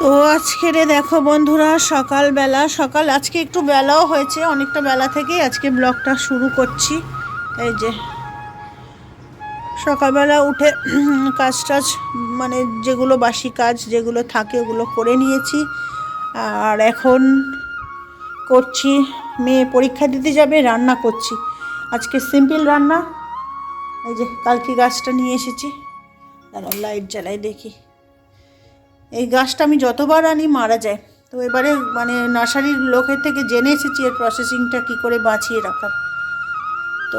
তো আজকের দেখো বন্ধুরা, সকালবেলা, সকাল আজকে একটু বেলাও হয়েছে, অনেকটা বেলা থেকেই আজকে ব্লগটা শুরু করছি। এই যে সকালবেলা উঠে কাজ টাজ মানে যেগুলো বাসি কাজ যেগুলো থাকে ওগুলো করে নিয়েছি। আর এখন করছি, মেয়ে পরীক্ষা দিতে যাবে, রান্না করছি। আজকে সিম্পল রান্না। এই যে কালকে গাছটা নিয়ে এসেছি। দাঁড়াও লাইট জ্বালাই দেখি। এই গাছটা আমি যতবার আনি মারা যায়। তো এবারে মানে নার্সারির লোকের থেকে জেনে এসেছি এর প্রসেসিংটা কী করে বাঁচিয়ে রাখার। তো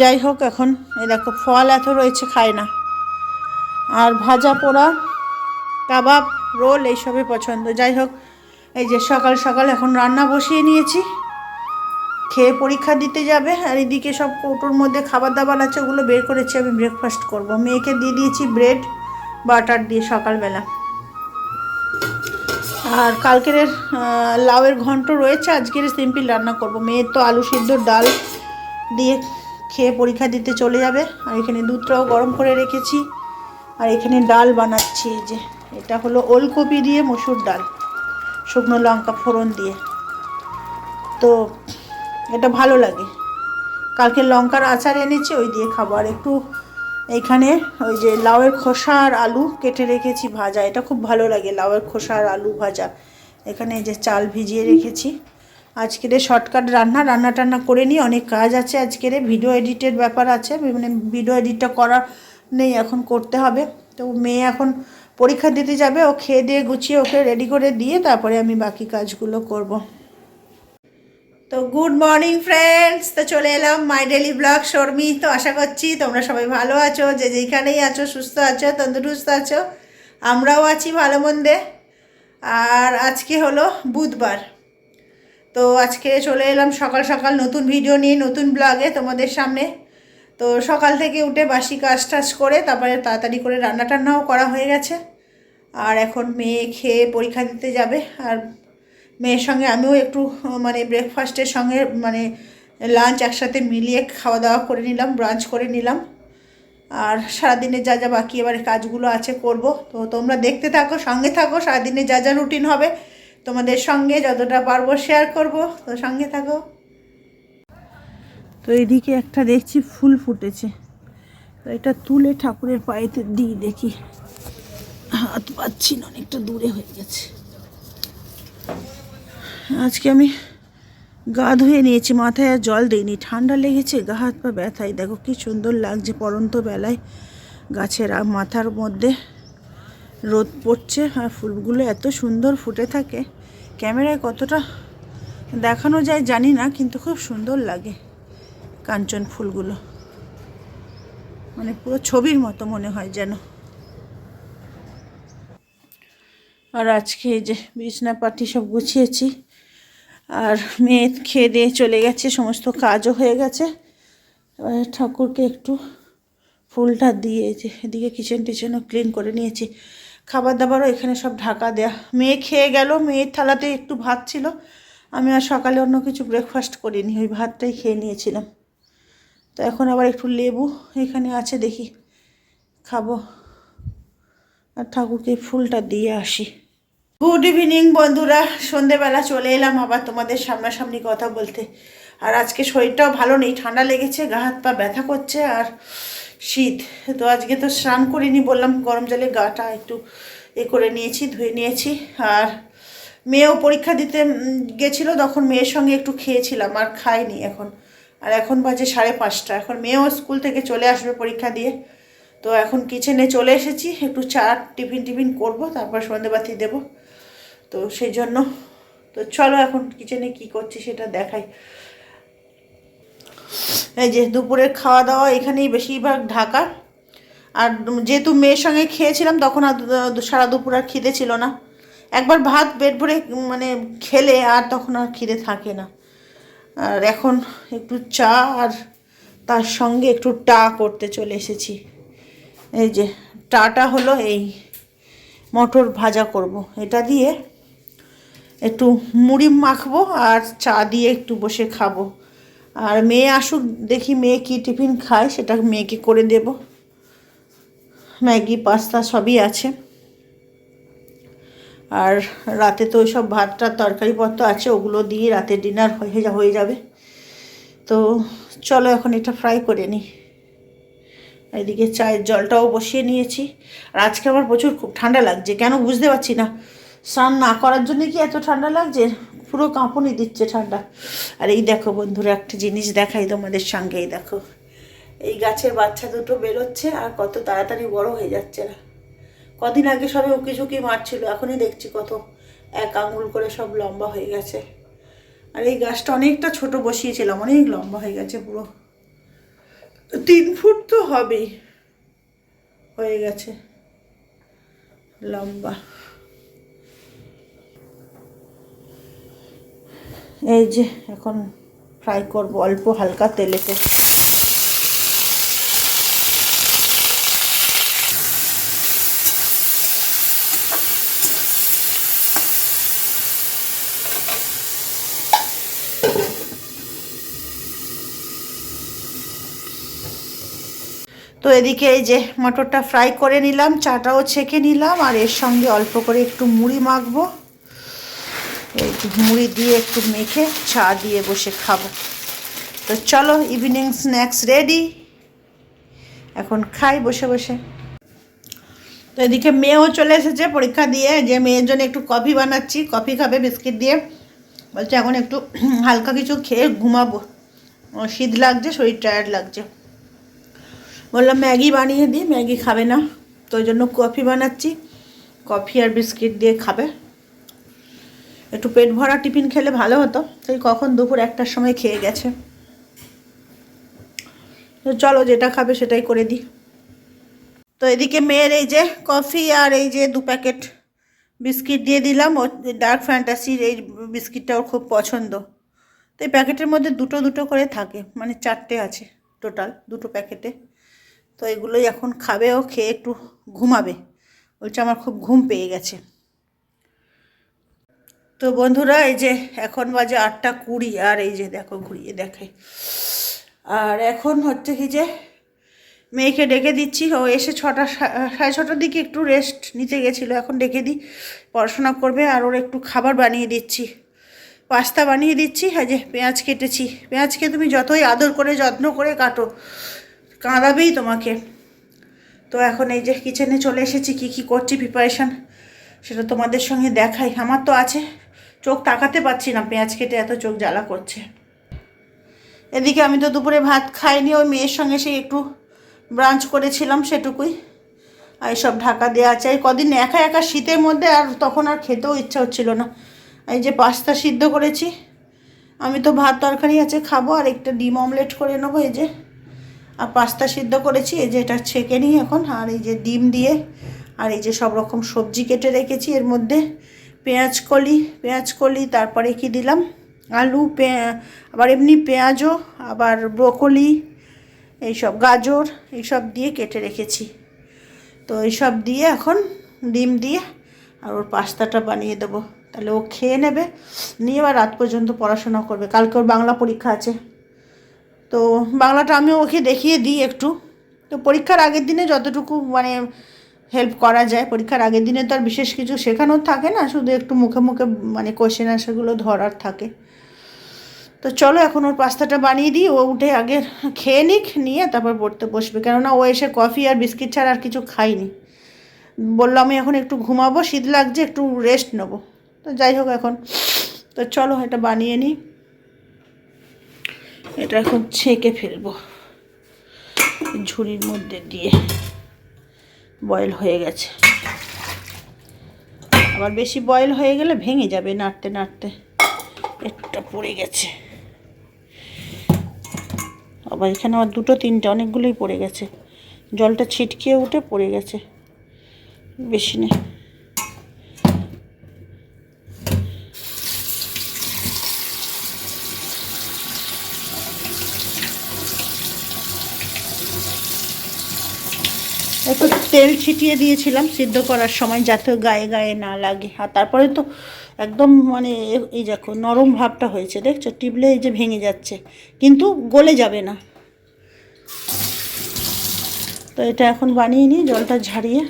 যাই হোক এখন, এই দেখো, ফল এত রয়েছে, খায় না। আর ভাজা পোড়া, কাবাব, রোল এইসবই পছন্দ। যাই হোক, এই যে সকাল সকাল এখন রান্না বসিয়ে নিয়েছি। খেয়ে পরীক্ষা দিতে যাবে, আর এদিকে সব কৌটোর মধ্যে খাবার দাবার আছে, ওগুলো বের করেছি, আমি ব্রেকফাস্ট করব। মেয়েকে দিয়ে দিয়েছি ব্রেড বাটার দিয়ে সকালবেলা। আর কালকের লাউয়ের ঘন্ট রয়েছে, আজকের সিম্পল রান্না করব। মেয়ের তো আলু সিদ্ধ ডাল দিয়ে খেয়ে পরীক্ষা দিতে চলে যাবে। আর এখানে দুধটাও গরম করে রেখেছি। আর এখানে ডাল বানাচ্ছি যে। এটা হলো ওলকপি দিয়ে মসুর ডাল, শুকনো লঙ্কা ফোড়ন দিয়ে। তো এটা ভালো লাগে। কালকে লঙ্কার আচার এনেছি, ওই দিয়ে খাব। আর একটু এইখানে ওই যে লাউয়ের খোসা আর আলু কেটে রেখেছি ভাজা। এটা খুব ভালো লাগে, লাউয়ের খোসা আর আলু ভাজা। এখানে যে চাল ভিজিয়ে রেখেছি। আজকের শর্টকাট রান্না রান্না টান্না করে নিই অনেক কাজ আছে আজকের ভিডিও এডিটের ব্যাপার আছে মানে ভিডিও এডিটটা করা নেই, এখন করতে হবে। তো মেয়ে এখন পরীক্ষা দিতে যাবে, ও খেয়ে দিয়ে গুছিয়ে ওকে রেডি করে দিয়ে তারপরে আমি বাকি কাজগুলো করব। তো গুড মর্নিং ফ্রেন্ডস তো চলে এলাম মাই ডেলি ব্লগ শর্মি তো আশা করছি তোমরা সবাই ভালো আছো, যে যেখানেই আছো, সুস্থ আছো, তন্দুরুস্ত আছো। আমরাও আছি ভালো মন্দে। আর আজকে হলো বুধবার। তো আজকে চলে এলাম সকাল সকাল নতুন ভিডিও নিয়ে, নতুন ব্লগে তোমাদের সামনে। তো সকাল থেকে উঠে বাসি কাজ টাজ করে তারপরে তাড়াতাড়ি করে রান্না টান্নাও করা হয়ে গেছে। আর এখন মেয়ে খেয়ে পরীক্ষা দিতে যাবে। আর মেয়ের সঙ্গে আমিও একটু মানে ব্রেকফাস্টের সঙ্গে মানে লাঞ্চ একসাথে মিলিয়ে খাওয়া দাওয়া করে নিলাম ব্রাঞ্চ করে নিলাম। আর সারাদিনে যা যা বাকি এবারে কাজগুলো আছে করব। তো তোমরা দেখতে থাকো, সঙ্গে থাকো, সারাদিনে যা যা রুটিন হবে, তোমাদের সঙ্গে যতটা পারব শেয়ার করব। তো সঙ্গে থাকো। তো এদিকে একটা দেখছি ফুল ফুটেছে। তো এটা তুলে ঠাকুরের পায়েতে দিই দেখি। হাত পাচ্ছি না, অনেকটা দূরে হয়ে গেছে। আজকে আমি গা ধুয়ে নিয়েছি, মাথায় আর জল দিইনি। ঠান্ডা লেগেছে, গা হাত পা ব্যথায়। দেখো কি সুন্দর লাগছে পরন্ত বেলায় গাছের মাথার মধ্যে রোদ পড়ছে আর ফুলগুলো এত সুন্দর ফুটে থাকে। ক্যামেরায় কতটা দেখানো যায় জানি না, কিন্তু খুব সুন্দর লাগে কাঞ্চন ফুলগুলো। মানে পুরো ছবির মতো মনে হয় যেন। আর আজকে এই যে বিছনা পাটি সব গুছিয়েছি। আর মেয়ে খেয়ে দিয়ে চলে গেছে, সমস্ত কাজও হয়ে গেছে। এবার ঠাকুরকে একটু ফুলটা দিয়ে যে এদিকে কিচেন টিচেনও ক্লিন করে নিয়েছি। খাবার দাবারও এখানে সব ঢাকা দেয়া। মেয়ে খেয়ে গেল, মেয়ের থালাতে একটু ভাত ছিল। আমি আর সকালে অন্য কিছু ব্রেকফাস্ট করিনি, ওই ভাতটাই খেয়ে নিয়েছিলাম। তো এখন আবার একটু লেবু এখানে আছে, দেখি খাব। আর ঠাকুরকে ফুলটা দিয়ে আসি। গুড ইভিনিং বন্ধুরা। সন্ধেবেলা চলে এলাম আবার তোমাদের সামনাসামনি কথা বলতে। আর আজকে শরীরটাও ভালো নেই, ঠান্ডা লেগেছে, গা হাত পা ব্যথা করছে আর শীত। তো আজকে তো স্নান করিনি, বললাম গরম জলে গাটা একটু এ করে নিয়েছি, ধুয়ে নিয়েছি। আর মেয়েও পরীক্ষা দিতে গেছিল, তখন মেয়ের সঙ্গে একটু খেয়েছিলাম, আর খাইনি এখন। আর এখন বাজে সাড়ে পাঁচটা। এখন মেয়েও স্কুল থেকে চলে আসবে পরীক্ষা দিয়ে। তো এখন কিচেনে চলে এসেছি, একটু চা টিফিন টিফিন করব, তারপর সন্ধেবাতি দেব। তো সেই জন্য তো চলো এখন কিচেনে কি করছি সেটা দেখাই। এই যে দুপুরের খাওয়া দাওয়া এখানেই বেশিরভাগ ঢাকা। আর যেহেতু মেয়ের সঙ্গে খেয়েছিলাম তখন আর সারা দুপুর আর খিদে ছিল না। একবার ভাত পেট ভরে মানে খেলে আর তখন আর খিদে থাকে না। আর এখন একটু চা আর তার সঙ্গে একটু টা করতে চলে এসেছি। এই যে টাটা হলো এই মটর ভাজা করব। এটা দিয়ে একটু মুড়ি মাখবো আর চা দিয়ে একটু বসে খাব। আর মেয়ে আসুক, দেখি মেয়ে কী টিফিন খায়, সেটা মেয়েকে করে দেব। ম্যাগি, পাস্তা সবই আছে। আর রাতে তো ওই সব ভাতটা, তরকারিপত্র আছে, ওগুলো দিয়ে রাতে ডিনার হয়ে যা, হয়ে যাবে। তো চলো এখন এটা ফ্রাই করে নিই। এদিকে চায়ের জলটাও বসিয়ে নিয়েছি। আর আজকে আমার প্রচুর খুব ঠান্ডা লাগছে, কেন বুঝতে পারছি না। স্নান না করার জন্য কি এত ঠান্ডা লাগছে? পুরো কাঁপুনি দিচ্ছে ঠান্ডা। আর এই দেখো বন্ধুরা, একটা জিনিস দেখাই তোমাদের সঙ্গে এই দেখো। এই গাছের বাচ্চা দুটো বেরোচ্ছে আর কত তাড়াতাড়ি বড় হয়ে যাচ্ছে না কদিন আগে সবে উকি ঝুঁকি মারছিল, এখনই দেখছি কত এক আঙুল করে সব লম্বা হয়ে গেছে। আর এই গাছটা অনেকটা ছোট বসিয়েছিলাম, অনেক লম্বা হয়ে গেছে পুরো। তিন ফুট তো হবেই, হয়ে গেছে। লম্বা। এই যে, এখন ফ্রাই করব অল্প হালকা তেলেতে। তো এদিকে এই যে মটরটা ফ্রাই করে নিলাম, চাটাও ছেঁকে নিলাম, আর এর সঙ্গে অল্প করে একটু মুড়ি মাখবো। মুড়ি দিয়ে, একটু মেখে চা দিয়ে বসে খাব। তো চলো ইভিনিং স্ন্যাক্স রেডি এখন খাই বসে বসে। তো এদিকে মেয়েও চলে এসেছে পরীক্ষা দিয়ে, যে মেয়ের জন্য একটু কফি বানাচ্ছি। কফি খাবে বিস্কিট দিয়ে। বলছে, এখন একটু হালকা কিছু খেয়ে ঘুমাবো। শীত লাগছে, শরীর টায়ার্ড লাগছে। বললাম, ম্যাগি বানিয়ে দিই, ম্যাগি খাবে না। তো ওই জন্য কফি বানাচ্ছি। কফি আর বিস্কিট দিয়ে খাবে। একটু পেট ভরা টিফিন খেলে ভালো হতো। সেই কখন দুপুর একটার সময় খেয়ে গেছে। চলো যেটা খাবে সেটাই করে দিই। তো এদিকে মেয়ের এই যে কফি আর এই যে দু প্যাকেট বিস্কিট দিয়ে দিলাম। ও ডার্ক ফ্যান্টাসির এই বিস্কিটটা ওর খুব পছন্দ। তো এই প্যাকেটের মধ্যে দুটো দুটো করে থাকে মানে চারটে আছে টোটাল দুটো প্যাকেটে। তো এগুলোই এখন খাবে ও, খেয়ে একটু ঘুমাবে। বলছে আমার খুব ঘুম পেয়ে গেছে। তো বন্ধুরা, এই যে এখন বাজে আটটা কুড়ি, আর এই যে দেখো ঘুরিয়ে দেখে। আর এখন হচ্ছে কি যে মেয়েকে ডেকে দিচ্ছি। ও এসে ছটা সাড়ে ছটার দিকে একটু রেস্ট নিতে গেছিল, এখন ডেকে দিই। পড়াশোনা করবে, আর ওর একটু খাবার বানিয়ে দিচ্ছি। পাস্তা বানিয়ে দিচ্ছি হ্যাঁ যে পেঁয়াজ কেটেছি। পেঁয়াজকে তুমি যতই আদর করে, যত্ন করে কাটো, কাঁদাবেই তোমাকে। তো এখন এই যে কিচেনে চলে এসেছি, কি কি করছি প্রিপারেশান সেটা তোমাদের সঙ্গে দেখাই। আমার তো আছে চোখ তাকাতে পারছি না, পেঁয়াজ কেটে এত চোখ জ্বালা করছে। এদিকে আমি তো দুপুরে ভাত খাইনি, ওই মেয়ের সঙ্গে সেই একটু ব্রাঞ্চ করেছিলাম সেটুকুই। আর এইসব ঢাকা দেওয়া আছে। এই কদিন একা একা শীতের মধ্যে আর তখন আর খেতেও ইচ্ছা হচ্ছিল না। এই যে পাস্তা সিদ্ধ করেছি, আমি তো ভাত তরকারি আছে, খাব আর একটা ডিম অমলেট করে নেব এই যে। আর পাস্তা সিদ্ধ করেছি, এই যে এটা ছেঁকে নিই এখন। আর এই যে ডিম দিয়ে, আর এই যে সব রকম সবজি কেটে রেখেছি এর মধ্যে। পেঁয়াজ কলি পেঁয়াজ কলি, তারপরে কি দিলাম? আলু আবার এমনি পেঁয়াজও, আবার ব্রোকলি, এইসব গাজর, এইসব দিয়ে কেটে রেখেছি। তো এইসব দিয়ে এখন ডিম দিয়ে আর ওর পাস্তাটা বানিয়ে দেবো। তাহলে ও খেয়ে নেবে, নিয়ে আবার রাত পর্যন্ত পড়াশোনা করবে। কালকে ওর বাংলা পরীক্ষা আছে। তো বাংলাটা আমি ওকে দেখিয়ে দিই একটু। তো পরীক্ষার আগের দিনে যতটুকু মানে হেল্প করা যায়। পরীক্ষার আগের দিনে তো আর বিশেষ কিছু শেখানোর থাকে না, শুধু একটু মুখে মুখে মানে কোশ্চেন আনসারগুলো ধরার থাকে। তো চলো এখন ওর পাস্তাটা বানিয়ে দিই, ও উঠে আগে খেয়ে নিক, নিয়ে তারপর পড়তে বসবে। কেননা ও এসে কফি আর বিস্কিট ছাড়া আর কিছু খাইনি বলল, আমি এখন একটু ঘুমাবো, শীত লাগছে, একটু রেস্ট নেব। তো যাই হোক এখন। তো চলো এটা বানিয়ে নিই। এটা এখন ছেঁকে ফেলব। ঝুড়ির মধ্যে দিয়ে। বয়েল হয়ে গেছে। আবার বেশি বয়েল হয়ে গেলে ভেঙে যাবে নাড়তে নাড়তে। একটা পড়ে গেছে। আবার এখানে আবার দুটো তিনটে, অনেকগুলোই পড়ে গেছে। জলটা ছিটকিয়ে উঠে পড়ে গেছে। বেশি নেই। একটু তেল ছিটিয়ে দিয়েছিলাম সিদ্ধ করার সময় যাতে গায়ে গায়ে না লাগে। আর তারপরে তো একদম মানে এই দেখো নরম ভাবটা হয়েছে, দেখছ? টিপলে এই যে ভেঙে যাচ্ছে। কিন্তু গলে যাবে না। তো এটা এখন বানিয়ে নিই জলটা ঝাড়িয়ে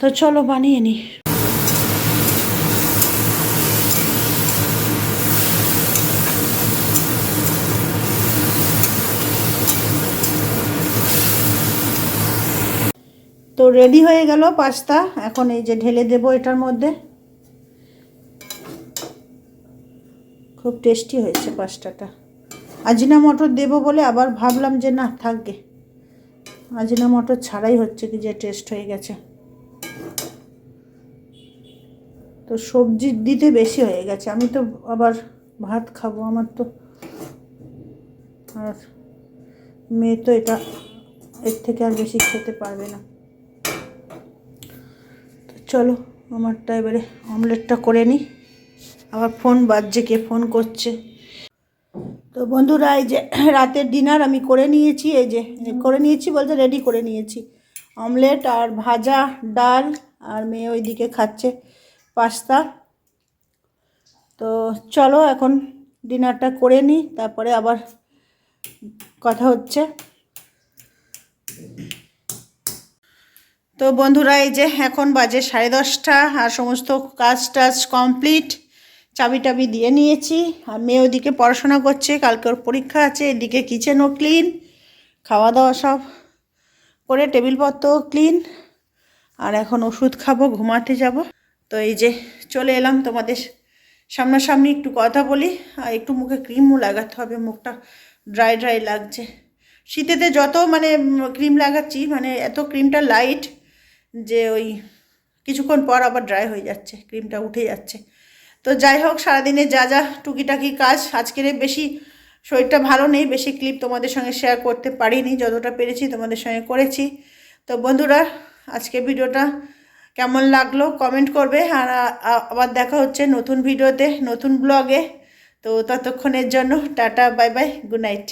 তো চলো বানিয়ে নিই। রেডি হয়ে গেল পাস্তা। এখন এই যে ঢেলে দেব এটার মধ্যে। খুব টেস্টি হয়েছে পাস্তাটা। আজিনা মটর দেবো বলে আবার ভাবলাম যে না, থাকবে। আজিনা মটর ছাড়াই হচ্ছে কি যে টেস্ট হয়ে গেছে। তো সবজি দিতে বেশি হয়ে গেছে। আমি তো আবার ভাত খাব, আমার তো আর মেয়ে তো এটা এর থেকে আর বেশি খেতে পারবে না। চলো, আমারটা এবারে অমলেটটা করে নিই আবার ফোন বাজছে কে ফোন করছে। তো বন্ধুরা, এই যে রাতের ডিনার আমি করে নিয়েছি, এই যে করে নিয়েছি বলতে রেডি করে নিয়েছি। অমলেট আর ভাজা, ডাল আর মেয়ে ওইদিকে খাচ্ছে পাস্তা তো চলো, এখন ডিনারটা করে নিই তারপরে আবার কথা হচ্ছে। তো বন্ধুরা, এই যে এখন বাজে সাড়ে দশটা আর সমস্ত কাজ টাজ কমপ্লিট। চাবি টাবি দিয়ে নিয়েছি। আর মেয়ে ওদিকে পড়াশোনা করছে, কালকে ওর পরীক্ষা আছে, এদিকে কিচেনও ক্লিন খাওয়া দাওয়া সব করে টেবিলপত্রও ক্লিন আর এখন ওষুধ খাব, ঘুমাতে যাব। তো এই যে চলে এলাম তোমাদের সামনাসামনি একটু কথা বলি। আর একটু মুখে ক্রিমও লাগাতে হবে, মুখটা ড্রাই ড্রাই লাগছে। শীতেতে যত মানে ক্রিম লাগাচ্ছি মানে এত ক্রিমটা লাইট যে ওই কিছুক্ষণ পর আবার ড্রাই হয়ে যাচ্ছে ক্রিমটা উঠে যাচ্ছে। তো যাই হোক, সারাদিনে যা যা টুকিটাকি কাজ, আজকের বেশি শরীরটা ভালো নেই, বেশি ক্লিপ তোমাদের সঙ্গে শেয়ার করতে পারিনি, যতটা পেরেছি তোমাদের সঙ্গে করেছি। তো বন্ধুরা, আজকে ভিডিওটা কেমন লাগল কমেন্ট করবে, আর আবার দেখা হচ্ছে নতুন ভিডিওতে, নতুন ব্লগে তো ততক্ষণের জন্য tata bye bye good night